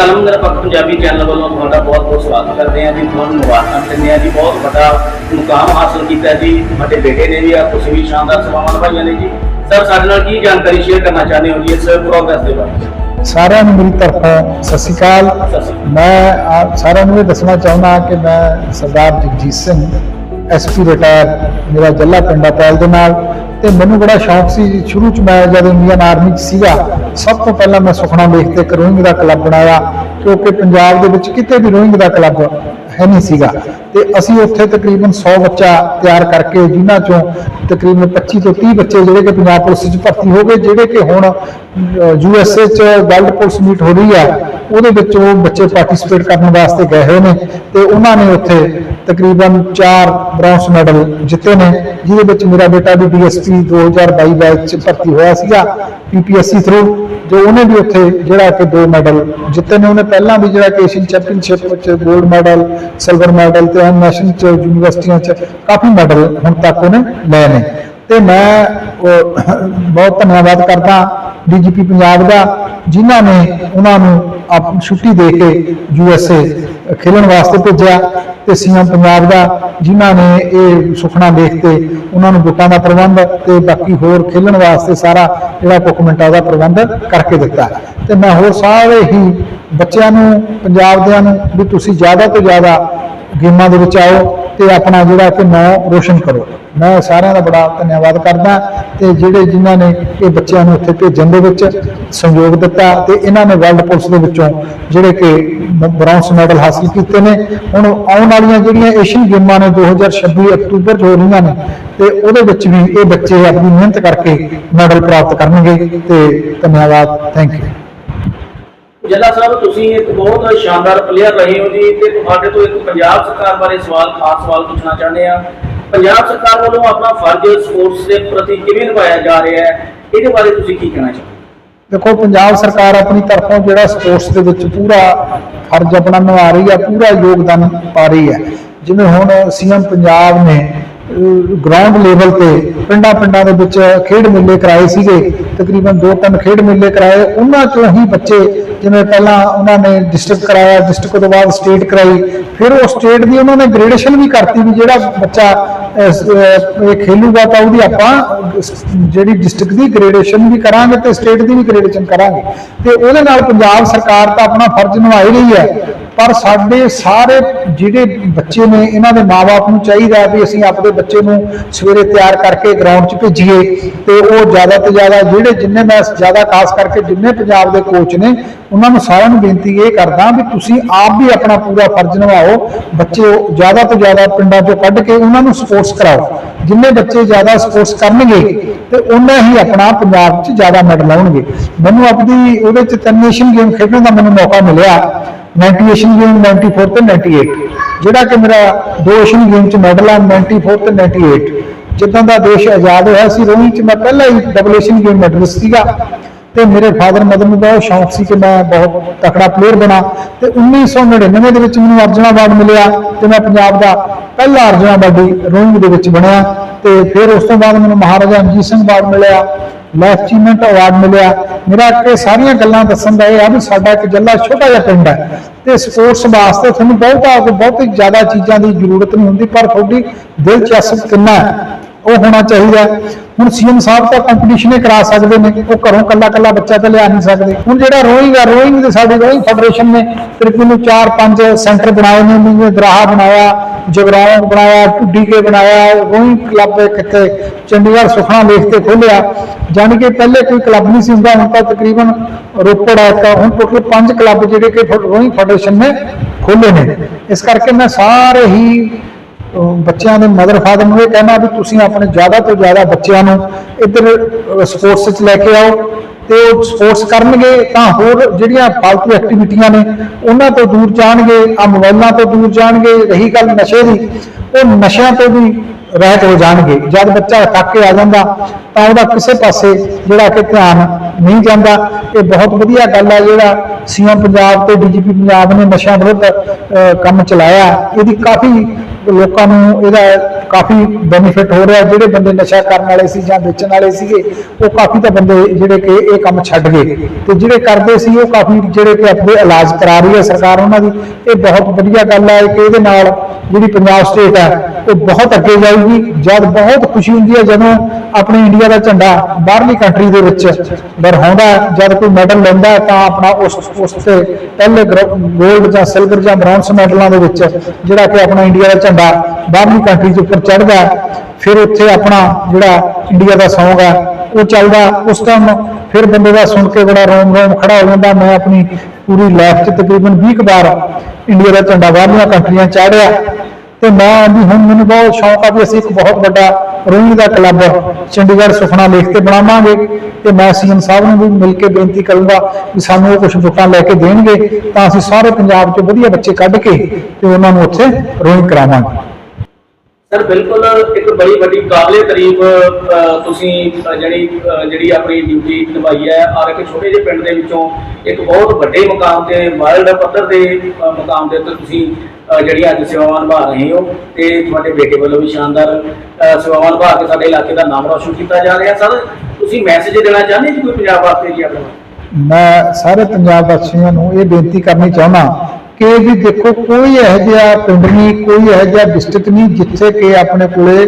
Sir ਕਲਮ ਨਿਰਪੱਖ Punjabi channel ਵੱਲੋਂ ਤੁਹਾਡਾ ਬਹੁਤ ਬਹੁਤ ਸਵਾਗਤ ਕਰਦੇ ਹਾਂ ਜੀ। ਤੁਹਾਨੂੰ ਮੁਬਾਰਕਾਂ ਦਿੰਦੇ ਹਾਂ ਜੀ। ਬਹੁਤ ਵੱਡਾ ਮੁਕਾਮ ਹਾਸਲ ਕੀਤਾ ਜੀ। ਤੁਹਾਡੇ ਬੇਟੇ ਨੇ ਵੀ ਆ ਤੁਸੀਂ ਵੀ ਸ਼ਾਨਦਾਰ ਸੇਵਾਵਾਂ ਨਿਭਾਈਆਂ ਨੇ ਜੀ। ਸਰ ਸਾਡੇ ਨਾਲ ਕੀ ਜਾਣਕਾਰੀ ਸ਼ੇਅਰ ਕਰਨਾ ਚਾਹੁੰਦੇ ਹੋ ਜੀ? ਇਸ ਪ੍ਰੋਗਰੈਸ ਦੇ ਬਾਰੇ। ਸਾਰਿਆਂ ਨੂੰ ਮੇਰੀ ਤਰਫੋਂ ਸਤਿ ਸ਼੍ਰੀ ਅਕਾਲ। ਸਤਿ ਸ਼੍ਰੀ ਅਕਾਲ। ਮੈਂ ਆਪ ਸਾਰਿਆਂ ਨੂੰ ਇਹ ਦੱਸਣਾ ਚਾਹੁੰਦਾ ਕਿ ਮੈਂ ਸਰਦਾਰ ਜਗਜੀਤ ਸਿੰਘ ਐਸਪੀ ਰਿਟਾਇਰ ਮੇਰਾ ਜੱਲਾ ਪਿੰਡਾ ਪੈਲ ਦੇ ਨਾਲ। ਤੇ ਮੈਨੂੰ ਬੜਾ ਸ਼ੌਂਕ ਸੀ ਸ਼ੁਰੂ ਚ ਮੈਂ ਜਦ ਇੰਡੀਅਨ ਆਰਮੀ ਚ ਸੀਗਾ, ਸਭ ਤੋਂ ਪਹਿਲਾਂ ਮੈਂ ਸੁਖਣਾ ਵੇਖ ਕੇ ਇੱਕ ਰੋਇੰਗ ਦਾ ਕਲੱਬ ਬਣਾਇਆ, ਕਿਉਂਕਿ ਪੰਜਾਬ ਦੇ ਵਿੱਚ ਕਿਤੇ ਵੀ ਰੋਇੰਗ ਦਾ ਕਲੱਬ ਹੈ ਨਹੀਂ ਸੀਗਾ। ਤੇ ਅਸੀਂ ਉੱਥੇ ਤਕਰੀਬਨ 100 ਬੱਚਾ ਤਿਆਰ ਕਰਕੇ ਜਿਨ੍ਹਾਂ ਚੋਂ ਤਕਰੀਬਨ 25 ਤੋਂ 30 ਬੱਚੇ ਜਿਹੜੇ ਕਿ ਪੰਜਾਬ ਪੁਲਿਸ ਵਿੱਚ ਭਰਤੀ ਹੋ ਗਏ, ਜਿਹੜੇ ਕਿ ਹੁਣ ਯੂ ਐਸ ਏ ਚ ਵਰਲਡ ਪੁਲਿਸ ਮੀਟ ਹੋ ਰਹੀ ਹੈ ਉਹਦੇ ਵਿੱਚ ਉਹ ਬੱਚੇ ਪਾਰਟਿਸਿਪੇਟ ਕਰਨ ਵਾਸਤੇ ਗਏ ਹੋਏ ਨੇ ਤੇ ਉਹਨਾਂ ਨੇ ਉੱਥੇ ਤਕਰੀਬਨ 4 ਬ੍ਰੌਂਜ਼ ਮੈਡਲ ਜਿੱਤੇ ਨੇ, ਜਿਹਦੇ ਵਿੱਚ ਮੇਰਾ ਬੇਟਾ ਵੀ ਡੀਐਸਪੀ 2022 ਬੈਚ ਚ ਭਰਤੀ ਹੋਇਆ ਸੀਗਾ ਪੀਪੀਐਸਸੀ ਥਰੂ ਜੋ ਉਹਨੇ ਵੀ ਉੱਥੇ ਜਿਹੜਾ ਕਿ ਦੋ ਮੈਡਲ ਜਿੱਤੇ ਨੇ, ਉਹਨੇ ਪਹਿਲਾਂ ਵੀ ਜਿਹੜਾ ਕਿ ਏਸ਼ੀਅਨ ਚੈਂਪੀਅਨਸ਼ਿਪ ਵਿੱਚ ਗੋਲਡ ਮੈਡਲ ਸਿਲਵਰ ਮੈਡਲ ਤੇ ਨੈਸ਼ਨਲ ਚ, ਯੂਨੀਵਰਸਿਟੀਆਂ ਚ ਕਾਫੀ ਮੈਡਲ ਹੁਣ ਤੱਕ ਉਹਨੇ ਲਏ ਨੇ। ਤੇ ਮੈਂ ਬਹੁਤ ਧੰਨਵਾਦ ਕਰਦਾ ਡੀਜੀਪੀ ਪੰਜਾਬ ਦਾ, ਜਿਨ੍ਹਾਂ ਨੇ ਉਹਨਾਂ ਨੂੰ ਆਪ ਛੁੱਟੀ ਦੇ ਕੇ ਯੂਐਸਏ ਖੇਲਣ ਵਾਸਤੇ ਭੇਜਿਆ ਤੇ ਸੀਐਮ ਪੰਜਾਬ ਦਾ, ਜਿਨ੍ਹਾਂ ਨੇ ਇਹ ਸੁਪਨਾ ਦੇਖ ਕੇ ਉਹਨਾਂ ਨੂੰ ਬੁੱਟਾਂ ਦਾ ਪ੍ਰਬੰਧ ਤੇ ਬਾਕੀ ਹੋਰ ਖੇਲਣ ਵਾਸਤੇ ਸਾਰਾ ਜਿਹੜਾ ਡਾਕੂਮੈਂਟਾਂ ਦਾ ਪ੍ਰਬੰਧ ਕਰਕੇ ਦਿੱਤਾ। ਤੇ ਮੈਂ ਹੋਰ ਸਾਰੇ ਹੀ ਬੱਚਿਆਂ ਨੂੰ ਪੰਜਾਬ ਦਿਆਂ ਨੂੰ ਵੀ ਤੁਸੀਂ ਜ਼ਿਆਦਾ ਤੋਂ ਜ਼ਿਆਦਾ ਗੇਮਾਂ ਦੇ ਵਿੱਚ ਆਓ ਤੇ ਆਪਣਾ ਜਿਹੜਾ ਕਿ ਨਾਂ ਰੋਸ਼ਨ ਕਰੋ। ਮੈਂ ਸਾਰਿਆਂ ਦਾ ਬੜਾ ਧੰਨਵਾਦ ਕਰਦਾ ਤੇ ਜਿਹੜੇ ਜਿਨ੍ਹਾਂ ਨੇ ਇਹ ਬੱਚਿਆਂ ਨੂੰ ਇੱਥੇ ਭੇਜਣ ਦੇ ਵਿੱਚ ਸਹਿਯੋਗ ਦਿੱਤਾ ਤੇ ਇਹਨਾਂ ਨੇ ਵਰਲਡ ਪੁਲਿਸ ਦੇ ਵਿੱਚੋਂ ਜਿਹੜੇ ਕਿ ਬ੍ਰੌਂਜ਼ ਮੈਡਲ ਹਾਸਲ ਕੀਤੇ ਨੇ, ਹੁਣ ਆਉਣ ਵਾਲੀਆਂ ਜਿਹੜੀਆਂ ਏਸ਼ੀਅਨ ਗੇਮਾਂ ਨੇ 2026 ਅਕਤੂਬਰ 'ਚ ਹੋ ਰਹੀਆਂ ਨੇ, ਤੇ ਉਹਦੇ ਵਿੱਚ ਵੀ ਇਹ ਬੱਚੇ ਆਪਣੀ ਮਿਹਨਤ ਕਰਕੇ ਮੈਡਲ ਪ੍ਰਾਪਤ ਕਰਨਗੇ ਤੇ ਧੰਨਵਾਦ, ਥੈਂਕ ਯੂ। ਜੱਲਾ ਸਾਹਿਬ, ਤੁਸੀਂ ਇੱਕ ਬਹੁਤ ਸ਼ਾਨਦਾਰ ਪਲੇਅਰ ਰਹੇ ਹੋ ਜੀ ਤੇ ਤੁਹਾਡੇ ਤੋਂ ਇੱਕ ਪੰਜਾਬ ਸਰਕਾਰ ਬਾਰੇ ਸਵਾਲ, ਖਾਸ ਸਵਾਲ ਪੁੱਛਣਾ ਚਾਹੁੰਦੇ ਆ ਪੰਜਾਬ ਸਰਕਾਰ ਵੱਲੋਂ ਆਪਣਾ ਫਰਜ਼ ਸਪੋਰਟਸ ਦੇ ਪ੍ਰਤੀ ਕਿਵੇਂ ਨਿਭਾਇਆ ਜਾ ਰਿਹਾ ਹੈ? ਇਹਦੇ ਬਾਰੇ ਤੁਸੀਂ ਕੀ ਕਹਿਣਾ ਚਾਹੁੰਦੇ ਦੇਖੋ, ਪੰਜਾਬ ਸਰਕਾਰ ਆਪਣੀ ਤਰਫੋਂ ਜਿਹੜਾ ਸਪੋਰਟਸ ਦੇ ਵਿੱਚ ਪੂਰਾ ਫਰਜ਼ ਆਪਣਾ ਨਿਭਾ ਰਹੀ ਹੈ, ਪੂਰਾ ਯੋਗਦਾਨ ਪਾ ਰਹੀ ਹੈ। ਜਿਵੇਂ ਹੁਣ ਸੀਐਮ ਪੰਜਾਬ ਨੇ ਗਰਾਊਂਡ ਲੈਵਲ ਤੇ ਪਿੰਡਾਂ ਪਿੰਡਾਂ ਦੇ ਵਿੱਚ ਖੇਡ ਮੇਲੇ ਕਰਾਏ ਸੀਗੇ, ਤਕਰੀਬਨ ਦੋ ਤਿੰਨ ਖੇਡ ਮੇਲੇ ਕਰਾਏ। ਉਹਨਾਂ ਚੋਂ ਹੀ ਬੱਚੇ ਜਿਵੇਂ ਪਹਿਲਾਂ ਉਹਨਾਂ ਨੇ ਡਿਸਟ੍ਰਿਕਟ ਕਰਾਇਆ ਡਿਸਟ੍ਰਿਕਟ ਤੋਂ ਬਾਅਦ ਸਟੇਟ ਕਰਾਈ। ਫਿਰ ਉਹ ਸਟੇਟ ਦੀ ਉਹਨਾਂ ਨੇ ਗ੍ਰੇਡੇਸ਼ਨ ਵੀ ਕਰਤੀ ਵੀ ਜਿਹੜਾ ਬੱਚਾ ਇਹ ਖੇਲੂਗਾ ਤਾਂ ਉਹਦੀ ਆਪਾਂ ਜਿਹੜੀ ਡਿਸਟ੍ਰਿਕਟ ਦੀ ਗ੍ਰੇਡੇਸ਼ਨ ਵੀ ਕਰਾਂਗੇ ਤੇ ਸਟੇਟ ਦੀ ਵੀ ਗ੍ਰੇਡੇਸ਼ਨ ਕਰਾਂਗੇ। ਤੇ ਉਹਦੇ ਨਾਲ ਪੰਜਾਬ ਸਰਕਾਰ ਤਾਂ ਆਪਣਾ ਫਰਜ਼ ਨਿਭਾਈ ਰਹੀ ਹੈ। ਪਰ ਸਾਡੇ ਸਾਰੇ ਜਿਹੜੇ ਬੱਚੇ ਨੇ, ਇਹਨਾਂ ਦੇ ਮਾਪੇ ਨੂੰ ਚਾਹੀਦਾ ਵੀ ਅਸੀਂ ਆਪਣੇ ਬੱਚੇ ਨੂੰ ਸਵੇਰੇ ਤਿਆਰ ਕਰਕੇ ਗਰਾਊਂਡ 'ਚ ਭੇਜੀਏ ਤੇ ਉਹ ਜ਼ਿਆਦਾ ਤੋਂ ਜ਼ਿਆਦਾ ਜਿਹੜੇ ਜਿੰਨੇ ਮੈਂ ਜ਼ਿਆਦਾ ਖਾਸ ਕਰਕੇ ਜਿੰਨੇ ਪੰਜਾਬ ਦੇ ਕੋਚ ਨੇ, ਉਹਨਾਂ ਨੂੰ ਸਾਰਿਆਂ ਨੂੰ ਬੇਨਤੀ ਇਹ ਕਰਦਾ ਵੀ ਤੁਸੀਂ ਆਪ ਵੀ ਆਪਣਾ ਪੂਰਾ ਫਰਜ਼ ਨਿਭਾਓ, ਬੱਚੇ ਜ਼ਿਆਦਾ ਤੋਂ ਜ਼ਿਆਦਾ ਪਿੰਡਾਂ 'ਚੋਂ ਕੱਢ ਕੇ ਉਹਨਾਂ ਨੂੰ ਸਪੋਰਟਸ ਕਰਾਓ। ਜਿੰਨੇ ਬੱਚੇ ਜ਼ਿਆਦਾ ਸਪੋਰਟਸ ਕਰਨਗੇ ਤੇ ਉਹਨਾਂ ਹੀ ਆਪਣਾ ਪੰਜਾਬ 'ਚ ਜ਼ਿਆਦਾ ਮੈਡਲ ਆਉਣਗੇ ਮੈਨੂੰ ਆਪਣੀ ਉਹਦੇ 'ਚ ਤਿੰਨ ਏਸ਼ੀਅਨ ਗੇਮ ਖੇਡਣ ਦਾ ਮੈਨੂੰ ਮੌਕਾ ਮਿਲਿਆ। 90 ਗੇਮ 94 ਤੇ 98 ਜਿਹੜਾ ਕਿ ਮੇਰਾ ਦੋ ਏਸ਼ੀਅਨ ਗੇਮ 'ਚ ਮੈਡਲ ਆ 94 ਤੇ 98 ਜਿੱਦਾਂ ਦਾ ਦੇਸ਼ ਆਜ਼ਾਦ ਹੋਇਆ ਸੀ ਰੋਇੰਗ 'ਚ ਮੈਂ ਪਹਿਲਾਂ ਹੀ ਡਬਲ ਏਸ਼ੀਅਨ ਗੇਮ ਮੈਡਲਿਸਟ ਸੀਗਾ। ਤੇ ਮੇਰੇ ਫਾਦਰ ਮਦਰ ਨੂੰ ਬਹੁਤ ਸ਼ੌਂਕ ਸੀ ਕਿ ਮੈਂ ਬਹੁਤ ਤਕੜਾ ਪਲੇਅਰ ਬਣਾ। ਤੇ 1999 ਦੇ ਵਿੱਚ ਮੈਨੂੰ ਅਰਜੁਨ ਅਵਾਰਡ ਮਿਲਿਆ ਤੇ ਮੈਂ ਪੰਜਾਬ ਦਾ ਪਹਿਲਾ ਅਰਜੁਨ ਅਵਾਰਡੀ ਰੋਇੰਗ ਦੇ ਵਿੱਚ ਬਣਿਆ। ਤੇ ਫਿਰ ਉਸ ਤੋਂ ਬਾਅਦ ਮੈਨੂੰ ਮਹਾਰਾਜਾ ਰਣਜੀਤ ਸਿੰਘ ਅਵਾਰਡ ਮਿਲਿਆ। ਲਾਈਫ ਅਚੀਵਮੈਂਟ ਅਵਾਰਡ ਮਿਲਿਆ। ਮੇਰਾ ਇਹ ਸਾਰੀਆਂ ਗੱਲਾਂ ਦੱਸਣ ਦਾ ਇਹ ਆ ਵੀ ਸਾਡਾ ਇੱਕ ਜੱਲਾ ਛੋਟਾ ਜਿਹਾ ਪਿੰਡ ਹੈ ਤੇ ਸਪੋਰਟਸ ਵਾਸਤੇ ਤੁਹਾਨੂੰ ਬਹੁਤਾ ਬਹੁਤ ਹੀ ਜ਼ਿਆਦਾ ਚੀਜ਼ਾਂ ਦੀ ਜ਼ਰੂਰਤ ਨਹੀਂ ਹੁੰਦੀ, ਪਰ ਤੁਹਾਡੀ ਦਿਲਚਸਪ ਕਿੰਨਾ ਹੈ? ਉਹ ਹੋਣਾ ਚਾਹੀਦਾ। ਹੈ। ਹੁਣ ਸੀਐਮ ਸਾਹਿਬ ਤਾਂ ਕੰਪੀਟੀਸ਼ਨ ਹੀ ਕਰਾ ਸਕਦੇ ਨੇ। ਉਹ ਘਰੋਂ ਕੱਲਾ ਕੱਲਾ ਬੱਚਾ ਤਾਂ ਲਿਆ ਨਹੀਂ ਸਕਦੇ। ਹੁਣ ਜਿਹੜਾ ਰੋਇੰਗ ਆ ਰੋਇੰਗ ਦੇ ਸਾਡੇ ਰੋਇੰਗ ਫੈਡਰੇਸ਼ਨ ਨੇ ਤਕਰੀਬਨ ਨੂੰ 4-5 ਸੈਂਟਰ ਬਣਾਏ ਨੇ। ਜਿਵੇਂ ਦਰਾਹਾ ਬਣਾਇਆ, ਜਗਰਾਉਂ ਬਣਾਇਆ ਢੁੱਡੀ ਕੇ ਬਣਾਇਆ ਰੋਇੰਗ ਕਲੱਬ ਕਿਤੇ ਚੰਡੀਗੜ੍ਹ ਸੁਖਣਾ ਲੇਖ ਤੇ ਖੋਲਿਆ ਜਾਣੀ ਕਿ ਪਹਿਲੇ ਕੋਈ ਕਲੱਬ ਨਹੀਂ ਸੀ ਹੁੰਦਾ, ਹੁਣ ਤਾਂ ਤਕਰੀਬਨ ਰੋਪੜ ਹੈ ਤਾਂ ਹੁਣ ਟੋਟਲ 5 ਕਲੱਬ ਜਿਹੜੇ ਕਿ ਰੋਇੰਗ ਫੈਡਰੇਸ਼ਨ ਨੇ ਖੋਲੇ ਨੇ। ਇਸ ਕਰਕੇ ਮੈਂ ਸਾਰੇ ਹੀ ਬੱਚਿਆਂ ਦੇ ਮਦਰ ਫਾਦਰ ਨੂੰ ਇਹ ਕਹਿਣਾ ਵੀ ਤੁਸੀਂ ਆਪਣੇ ਜ਼ਿਆਦਾ ਤੋਂ ਜ਼ਿਆਦਾ ਬੱਚਿਆਂ ਨੂੰ ਇੱਧਰ ਸਪੋਰਟਸ ਵਿੱਚ ਲੈ ਕੇ ਆਓ ਤੇ ਉਹ ਸਪੋਰਟਸ ਕਰਨਗੇ ਤਾਂ ਹੋਰ ਜਿਹੜੀਆਂ ਫालतू ਐਕਟੀਵਿਟੀਆਂ ਨੇ ਉਹਨਾਂ ਤੋਂ ਦੂਰ ਜਾਣਗੇ ਆ ਮੋਬਾਈਲਾਂ ਤੋਂ ਦੂਰ ਜਾਣਗੇ, ਰਹੀ ਗੱਲ ਨਸ਼ੇ ਦੀ, ਉਹ ਨਸ਼ਿਆਂ ਤੋਂ ਵੀ ਰਹਿਤ ਹੋ ਜਾਣਗੇ। ਜਦ ਬੱਚਾ ਥੱਕ ਕੇ ਆ ਜਾਂਦਾ ਤਾਂ ਉਹਦਾ ਕਿਸੇ ਪਾਸੇ ਜਿਹੜਾ ਕਿ ਧਿਆਨ ਨਹੀਂ ਜਾਂਦਾ। ਇਹ ਬਹੁਤ ਵਧੀਆ ਗੱਲ ਹੈ ਜਿਹੜਾ ਸੀਐਮ ਪੰਜਾਬ ਤੇ ਡੀਜੀਪੀ ਪੰਜਾਬ ਨੇ ਨਸ਼ਿਆਂ ਵਿਰੁੱਧ ਕੰਮ ਚਲਾਇਆ। ਇਹਦੀ ਕਾਫੀ ਲੋਕਾਂ ਨੂੰ ਇਹਦਾ ਕਾਫੀ ਬੈਨੀਫਿਟ ਹੋ ਰਿਹਾ, ਜਿਹੜੇ ਬੰਦੇ ਨਸ਼ਾ ਕਰਨ ਵਾਲੇ ਸੀ ਜਾਂ ਵੇਚਣ ਵਾਲੇ ਸੀਗੇ, ਉਹ ਕਾਫੀ ਤਾਂ ਬੰਦੇ ਜਿਹੜੇ ਕਿ ਇਹ ਕੰਮ ਛੱਡ ਗਏ। ਤੇ ਜਿਹੜੇ ਕਰਦੇ ਸੀ, ਉਹ ਕਾਫੀ ਜਿਹੜੇ ਕਿ ਆਪਣੇ ਇਲਾਜ ਕਰਾ ਰਹੀ ਹੈ ਸਰਕਾਰ ਉਹਨਾਂ ਦੀ। ਇਹ ਬਹੁਤ ਵਧੀਆ ਗੱਲ ਹੈ ਕਿ ਇਹਦੇ ਨਾਲ ਜਿਹੜੀ ਪੰਜਾਬ ਸਟੇਟ ਹੈ ਉਹ ਬਹੁਤ ਅੱਗੇ ਜਾਊਗੀ। ਜਦ ਬਹੁਤ ਖੁਸ਼ੀ ਹੁੰਦੀ ਹੈ ਜਦੋਂ ਆਪਣੇ ਇੰਡੀਆ ਦਾ ਝੰਡਾ ਬਾਹਰਲੀ ਕੰਟਰੀ ਦੇ ਵਿੱਚ ਲਹਿਰਾਉਂਦਾ ਜਦ ਕੋਈ ਮੈਡਲ ਲੈਂਦਾ ਤਾਂ ਆਪਣਾ ਉਸ ਉਸ ਤੇ ਪਹਿਲੇ 골ਡ ਜਾਂ ਸਿਲਵਰ ਜਾਂ ਬ੍ਰੌਂਜ਼ ਮੈਡਲਾਂ ਦੇ ਵਿੱਚ ਜਿਹੜਾ ਕਿ ਆਪਣਾ ਇੰਡੀਆ ਦਾ ਝੰਡਾ ਬਾਹਰਲੀ ਕੰਟਰੀ ਦੇ ਉੱਪਰ ਚੜ੍ਹਦਾ ਫਿਰ ਉੱਥੇ ਆਪਣਾ ਜਿਹੜਾ ਇੰਡੀਆ ਦਾ ਸੌਂਗ ਹੈ, ਉਹ ਚੱਲਦਾ। ਉਸ ਟਾਈਮ ਫਿਰ ਬੰਦੇ ਦਾ ਸੁਣ ਕੇ ਬੜਾ ਰੋਮ ਰੋਮ ਖੜਾ ਹੋ ਜਾਂਦਾ। ਮੈਂ ਆਪਣੀ ਪੂਰੀ ਲਾਈਫ 'ਚ ਤਕਰੀਬਨ 20 ਕੁ ਵਾਰ ਇੰਡੀਆ ਦਾ ਝੰਡਾ ਬਾਹਰਲੀਆਂ ਕੰਟਰੀਆਂ ਚਾੜਿਆ ਤੇ ਮੈਂ ਵੀ ਹੁਣ ਮੈਨੂੰ ਬਹੁਤ ਸ਼ੌਂਕ ਆ ਵੀ ਅਸੀਂ ਇੱਕ ਬਹੁਤ ਵੱਡਾ ਰੋਇੰਗ ਦਾ ਕਲੱਬ ਚੰਡੀਗੜ੍ਹ ਸੁਖਨਾ ਲੇਖ ਤੇ ਬਣਾਵਾਂਗੇ ਤੇ ਮੈਂ ਸੀਐਮ ਸਾਹਿਬ ਨੂੰ ਵੀ ਮਿਲ ਕੇ ਬੇਨਤੀ ਕਰੂੰਗਾ ਵੀ ਸਾਨੂੰ ਉਹ ਕੁਝ ਵੋਟਾਂ ਲੈ ਕੇ ਦੇਣਗੇ ਤਾਂ ਅਸੀਂ ਸਾਰੇ ਪੰਜਾਬ 'ਚ ਵਧੀਆ ਬੱਚੇ ਕੱਢ ਕੇ ਤੇ ਉਹਨਾਂ ਨੂੰ ਉੱਥੇ ਰੋਇੰਗ ਕਰਾਵਾਂਗੇ। ਸਰ ਬਿਲਕੁਲ ਇੱਕ ਬੜੀ ਵੱਡੀ ਕਾਬਲੇ ਤਾਰੀਫ ਅ, ਤੁਸੀਂ ਜਿਹੜੀ ਜਿਹੜੀ ਆਪਣੀ ਡਿਊਟੀ ਨਿਭਾਈ ਹੈ ਔਰ ਇੱਕ ਛੋਟੇ ਜਿਹੇ ਪਿੰਡ ਦੇ ਵਿੱਚੋਂ ਇੱਕ ਬਹੁਤ ਵੱਡੇ ਮੁਕਾਮ ਤੇ ਵਰਲਡ ਪੱਧਰ ਦੇ ਮੁਕਾਮ ਦੇ ਉੱਤੇ ਤੁਸੀਂ ਅ, ਅੱਜ ਸੇਵਾਵਾਂ ਨਿਭਾ ਰਹੇ ਹੋ ਤੇ ਤੁਹਾਡੇ ਬੇਟੇ ਵੱਲੋਂ ਵੀ ਸ਼ਾਨਦਾਰ ਅ, ਸੇਵਾਵਾਂ ਨਿਭਾ ਕੇ ਸਾਡੇ ਇਲਾਕੇ ਦਾ ਨਾਮ ਰੌਸ਼ਨ ਕੀਤਾ ਜਾ ਰਿਹਾ। ਸਰ ਤੁਸੀਂ ਮੈਸੇਜ ਦੇਣਾ ਚਾਹੁੰਦੇ ਜੀ ਕੋਈ ਪੰਜਾਬ ਵਾਸਤੇ ਜੀ ਆਪਣੇ? ਮੈਂ ਸਾਰੇ ਪੰਜਾਬ ਵਾਸੀਆਂ ਨੂੰ ਇਹ ਬੇਨਤੀ ਕਰਨੀ ਚਾਹੁੰਦਾ ਕਿ ਵੀ ਦੇਖੋ ਕੋਈ ਇਹੋ ਜਿਹਾ ਪਿੰਡ ਨਹੀਂ ਕੋਈ ਇਹੋ ਜਿਹਾ ਡਿਸਟ੍ਰਿਕਟ ਨਹੀਂ ਜਿੱਥੇ ਕਿ ਆਪਣੇ ਕੋਲੇ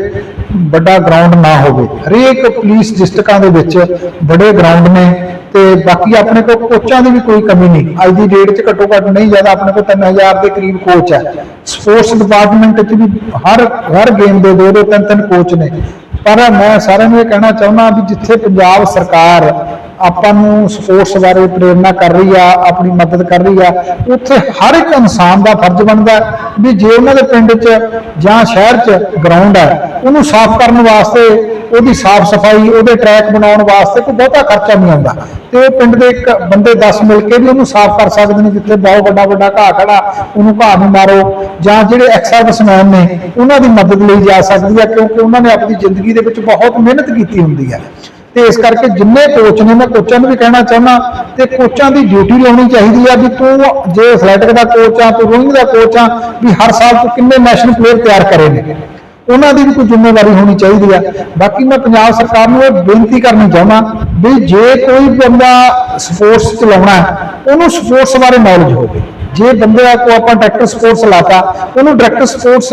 ਵੱਡਾ ਗਰਾਊਂਡ ਨਾ ਹੋਵੇ। ਹਰੇਕ ਪੁਲਿਸ ਡਿਸਟ੍ਰਿਕਾਂ ਦੇ ਵਿੱਚ ਬੜੇ ਗਰਾਊਂਡ ਨੇ। ਤੇ ਬਾਕੀ ਆਪਣੇ ਕੋਲ ਕੋਚਾਂ ਦੀ ਵੀ ਕੋਈ ਕਮੀ ਨਹੀਂ। ਅੱਜ ਦੀ ਡੇਟ 'ਚ ਘੱਟੋ ਘੱਟ ਨਹੀਂ, ਜ਼ਿਆਦਾ ਆਪਣੇ ਕੋਲ 3000 ਦੇ ਕਰੀਬ ਕੋਚ ਹੈ ਸਪੋਰਟਸ ਡਿਪਾਰਟਮੈਂਟ 'ਚ ਵੀ ਹਰ ਹਰ ਗੇਮ ਦੇ ਦੋ ਦੋ, ਤਿੰਨ ਤਿੰਨ ਕੋਚ ਨੇ। ਪਰ ਮੈਂ ਸਾਰਿਆਂ ਨੂੰ ਇਹ ਕਹਿਣਾ ਚਾਹੁੰਦਾ ਵੀ ਜਿੱਥੇ ਪੰਜਾਬ ਸਰਕਾਰ ਆਪਾਂ ਨੂੰ ਸਪੋਰਟਸ ਬਾਰੇ ਪ੍ਰੇਰਣਾ ਕਰ ਰਹੀ ਆ, ਆਪਣੀ ਮਦਦ ਕਰ ਰਹੀ ਆ, ਉੱਥੇ ਹਰ ਇੱਕ ਇਨਸਾਨ ਦਾ ਫਰਜ਼ ਬਣਦਾ ਵੀ ਜੇ ਉਹਨਾਂ ਦੇ ਪਿੰਡ 'ਚ ਜਾਂ ਸ਼ਹਿਰ 'ਚ ਗਰਾਊਂਡ ਹੈ ਉਹਨੂੰ ਸਾਫ਼ ਕਰਨ ਵਾਸਤੇ ਉਹਦੀ ਸਾਫ਼ ਸਫ਼ਾਈ, ਉਹਦੇ ਟਰੈਕ ਬਣਾਉਣ ਵਾਸਤੇ ਕੋਈ ਬਹੁਤਾ ਖਰਚਾ ਨਹੀਂ ਆਉਂਦਾ। ਤੇ ਉਹ ਪਿੰਡ ਦੇ ਇੱਕ ਬੰਦੇ 10 ਮਿਲ ਕੇ ਵੀ ਉਹਨੂੰ ਸਾਫ਼ ਕਰ ਸਕਦੇ ਨੇ, ਜਿੱਥੇ ਬਹੁਤ ਵੱਡਾ ਵੱਡਾ ਘਾਹ ਖੜਾ, ਉਹਨੂੰ ਘਾਹ ਨੂੰ ਮਾਰੋ। ਜਾਂ ਜਿਹੜੇ ਐਕਸ-ਸਰਵਿਸਮੈਨ ਨੇ, ਉਹਨਾਂ ਦੀ ਮਦਦ ਲਈ ਜਾ ਸਕਦੀ ਹੈ ਕਿਉਂਕਿ ਉਹਨਾਂ ਨੇ ਆਪਣੀ ਜ਼ਿੰਦਗੀ ਦੇ ਵਿੱਚ ਬਹੁਤ ਮਿਹਨਤ ਕੀਤੀ ਹੁੰਦੀ ਹੈ ਤੇ ਇਸ ਕਰਕੇ ਜਿੰਨੇ ਕੋਚ ਨੇ, ਮੈਂ ਕੋਚਾਂ ਨੂੰ ਵੀ ਕਹਿਣਾ ਚਾਹੁੰਦਾ, ਤੇ ਕੋਚਾਂ ਦੀ ਡਿਊਟੀ ਲਾਉਣੀ ਚਾਹੀਦੀ ਆ ਵੀ ਤੂੰ ਜੇ ਐਥਲੈਟਿਕ ਦਾ ਕੋਚ ਆ, ਤੂੰ ਰੋਇੰਗ ਦਾ ਕੋਚ ਆ, ਵੀ ਹਰ ਸਾਲ ਤੂੰ ਕਿੰਨੇ ਨੈਸ਼ਨਲ ਪਲੇਅਰ ਤਿਆਰ ਕਰੇ ਨੇ। ਉਹਨਾਂ ਦੀ ਵੀ ਕੋਈ ਜ਼ਿੰਮੇਵਾਰੀ ਹੋਣੀ ਚਾਹੀਦੀ ਆ। ਬਾਕੀ ਮੈਂ ਪੰਜਾਬ ਸਰਕਾਰ ਨੂੰ ਇਹ ਬੇਨਤੀ ਕਰਨੀ ਚਾਹੁੰਦਾ ਵੀ ਜੇ ਕੋਈ ਬੰਦਾ ਸਪੋਰਟਸ ਚਲਾਉਣਾ ਉਹਨੂੰ ਸਪੋਰਟਸ ਬਾਰੇ ਨੌਲੇਜ ਹੋਵੇ। ਜੇ ਬੰਦੇ ਆ ਕੋ ਆਪਾਂ ਡਾਇਰੈਕਟਰ ਸਪੋਰਟਸ ਲਾਤਾ, ਉਹਨੂੰ ਡਾਇਰੈਕਟਰ ਸਪੋਰਟਸ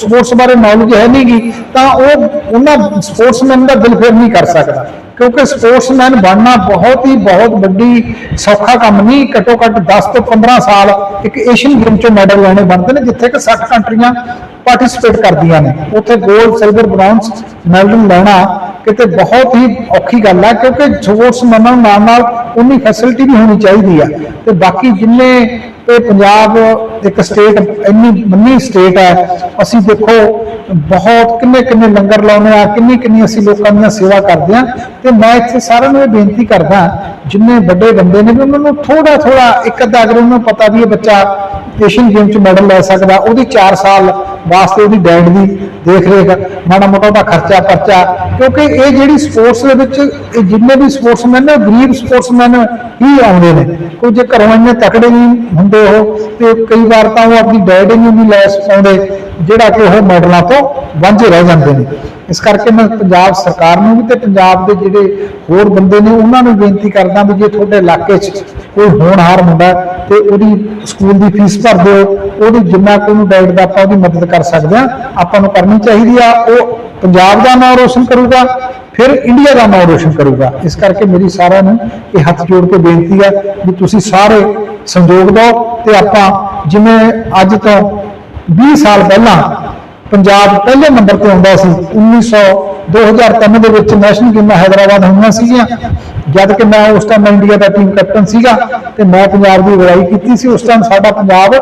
ਸਪੋਰਟਸ ਬਾਰੇ ਨੌਲੇਜ ਹੈ ਨਹੀਂਗੀ ਤਾਂ ਉਹ ਉਹਨਾਂ ਸਪੋਰਟਸਮੈਨ ਦਾ ਦਿਲ ਫੇਰ ਨਹੀਂ ਕਰ ਸਕਦਾ। ਕਿਉਂਕਿ ਸਪੋਰਟਸਮੈਨ ਬਣਨਾ ਬਹੁਤ ਹੀ ਬਹੁਤ ਵੱਡੀ ਸੌਖਾ ਕੰਮ ਨਹੀਂ ਘੱਟੋ ਘੱਟ 10 ਤੋਂ 15 ਸਾਲ ਇੱਕ ਏਸ਼ੀਅਨ ਗੇਮ ਚੋਂ ਮੈਡਲ ਲੈਣੇ ਬਣਦੇ ਨੇ, ਜਿੱਥੇ ਕਿ 60 ਕੰਟਰੀਆਂ ਪਾਰਟਿਸਿਪੇਟ ਕਰਦੀਆਂ ਨੇ। ਉੱਥੇ 골ਡ ਸਿਲਵਰ ਬ੍ਰੌਂਜ਼ ਮੈਡਲ ਲੈਣਾ ਕਿਤੇ ਬਹੁਤ ਹੀ ਔਖੀ ਗੱਲ ਹੈ ਕਿਉਂਕਿ ਸਪੋਰਟਸ ਮੰਨਣ ਨਾਲ ਨਾਲ ਉਨੀ ਫੈਸਿਲਿਟੀ ਵੀ ਹੋਣੀ ਚਾਹੀਦੀ ਆ। ਤੇ ਬਾਕੀ ਜਿੰਨੇ ਇਹ ਪੰਜਾਬ ਇੱਕ ਸਟੇਟ ਇੰਨੀ ਮੰਨੀ ਸਟੇਟ ਹੈ ਅਸੀਂ ਦੇਖੋ ਬਹੁਤ ਕਿੰਨੇ ਕਿੰਨੇ ਲੰਗਰ ਲਾਉਂਦੇ ਆ, ਕਿੰਨੀ ਕਿੰਨੀ ਅਸੀਂ ਲੋਕਾਂ ਦੀਆਂ ਸੇਵਾ ਕਰਦੇ ਆ। ਤੇ ਮੈਂ ਇੱਥੇ ਸਾਰਿਆਂ ਨੂੰ ਇਹ ਬੇਨਤੀ ਕਰਦਾ, ਜਿੰਨੇ ਵੱਡੇ ਬੰਦੇ ਨੇ ਵੀ ਉਹਨਾਂ ਨੂੰ ਥੋੜਾ ਥੋੜਾ ਇੱਕ ਅੱਧਾ ਅਗਰ ਉਹਨਾਂ ਨੂੰ ਪਤਾ ਵੀ ਇਹ ਬੱਚਾ ਏਸ਼ੀਅਨ ਗੇਮ ਚ ਮੈਡਲ ਲੈ ਸਕਦਾ, ਉਹਦੀ 4 ਸਾਲ ਵਾਸਤੇ ਉਹਦੀ ਡੈਡ ਦੀ ਦੇਖ ਰੇਖ ਮਾੜਾ ਮੋਟਾ ਉਹਦਾ ਖਰਚਾ, ਪਰਚਾ, ਕਿਉਂਕਿ ਇਹ ਜਿਹੜੀ ਸਪੋਰਟਸ ਦੇ ਵਿੱਚ, ਇਹ ਜਿੰਨੇ ਵੀ ਸਪੋਰਟਸਮੈਨ ਨੇ ਗਰੀਬ ਸਪੋਰਟਸਮੈਨ ਹੀ ਆਉਂਦੇ ਨੇ। ਕੋਈ ਜੇ ਘਰੋਂ ਇੰਨੇ ਤਕੜੇ ਨਹੀਂ ਹੁੰਦੇ ਉਹ, ਤੇ ਕਈ ਵਾਰ ਤਾਂ ਉਹ ਆਪਣੀ ਡੈਡ ਨੂੰ ਨਹੀਂ ਲੈ ਪਾਉਂਦੇ, ਜਿਹੜਾ ਕਿ ਉਹ ਮੈਡਲਾਂ ਤੋਂ ਵਾਂਝੇ ਰਹਿ ਜਾਂਦੇ ਨੇ। ਇਸ ਕਰਕੇ ਮੈਂ ਪੰਜਾਬ ਸਰਕਾਰ ਨੂੰ ਵੀ ਤੇ ਪੰਜਾਬ ਦੇ ਜਿਹੜੇ ਹੋਰ ਬੰਦੇ ਨੇ, ਉਹਨਾਂ ਨੂੰ ਬੇਨਤੀ ਕਰਦਾ ਵੀ ਜੇ ਤੁਹਾਡੇ ਇਲਾਕੇ 'ਚ ਕੋਈ ਹੋਣਹਾਰ ਮੁੰਡਾ ਹੈ ਤੇ ਉਹਦੀ ਸਕੂਲ ਦੀ ਫੀਸ ਭਰ ਦਿਓ, ਉਹਦੀ ਜਿੰਨਾ ਕੋਈ ਨੂੰ ਡਾਈਟ ਦਾ ਆਪਾਂ ਉਹਦੀ ਮਦਦ ਕਰ ਸਕਦੇ ਆ ਆਪਾਂ ਨੂੰ ਕਰਨੀ ਚਾਹੀਦੀ ਆ, ਉਹ ਪੰਜਾਬ ਦਾ ਨਾਮ ਰੋਸ਼ਨ ਕਰੂਗਾ, ਫਿਰ ਇੰਡੀਆ ਦਾ ਨਾਮ ਰੋਸ਼ਨ ਕਰੂਗਾ। ਇਸ ਕਰਕੇ ਮੇਰੀ ਸਾਰਿਆਂ ਨੂੰ ਇਹ ਹੱਥ ਜੋੜ ਕੇ ਬੇਨਤੀ ਆ ਵੀ ਤੁਸੀਂ ਸਾਰੇ ਸੰਯੋਗ ਦਿਓ ਤੇ ਆਪਾਂ ਜਿਵੇਂ ਅੱਜ ਤੋਂ 20 ਸਾਲ ਪਹਿਲਾਂ ਪੰਜਾਬ ਪਹਿਲੇ ਨੰਬਰ ਤੇ ਆਉਂਦਾ ਸੀ। 1900 2003 ਦੇ ਵਿੱਚ ਨੈਸ਼ਨਲ ਗੇਮਾਂ ਹੈਦਰਾਬਾਦ ਹੋਈਆਂ ਸੀਗੀਆਂ। ਜਦ ਕਿ ਮੈਂ ਉਸ ਟਾਈਮ ਇੰਡੀਆ ਦਾ ਟੀਮ ਕੈਪਟਨ ਸੀਗਾ ਤੇ ਮੈਂ ਪੰਜਾਬ ਦੀ ਅਗਵਾਈ ਕੀਤੀ ਸੀ। ਉਸ ਟਾਈਮ ਸਾਡਾ ਪੰਜਾਬ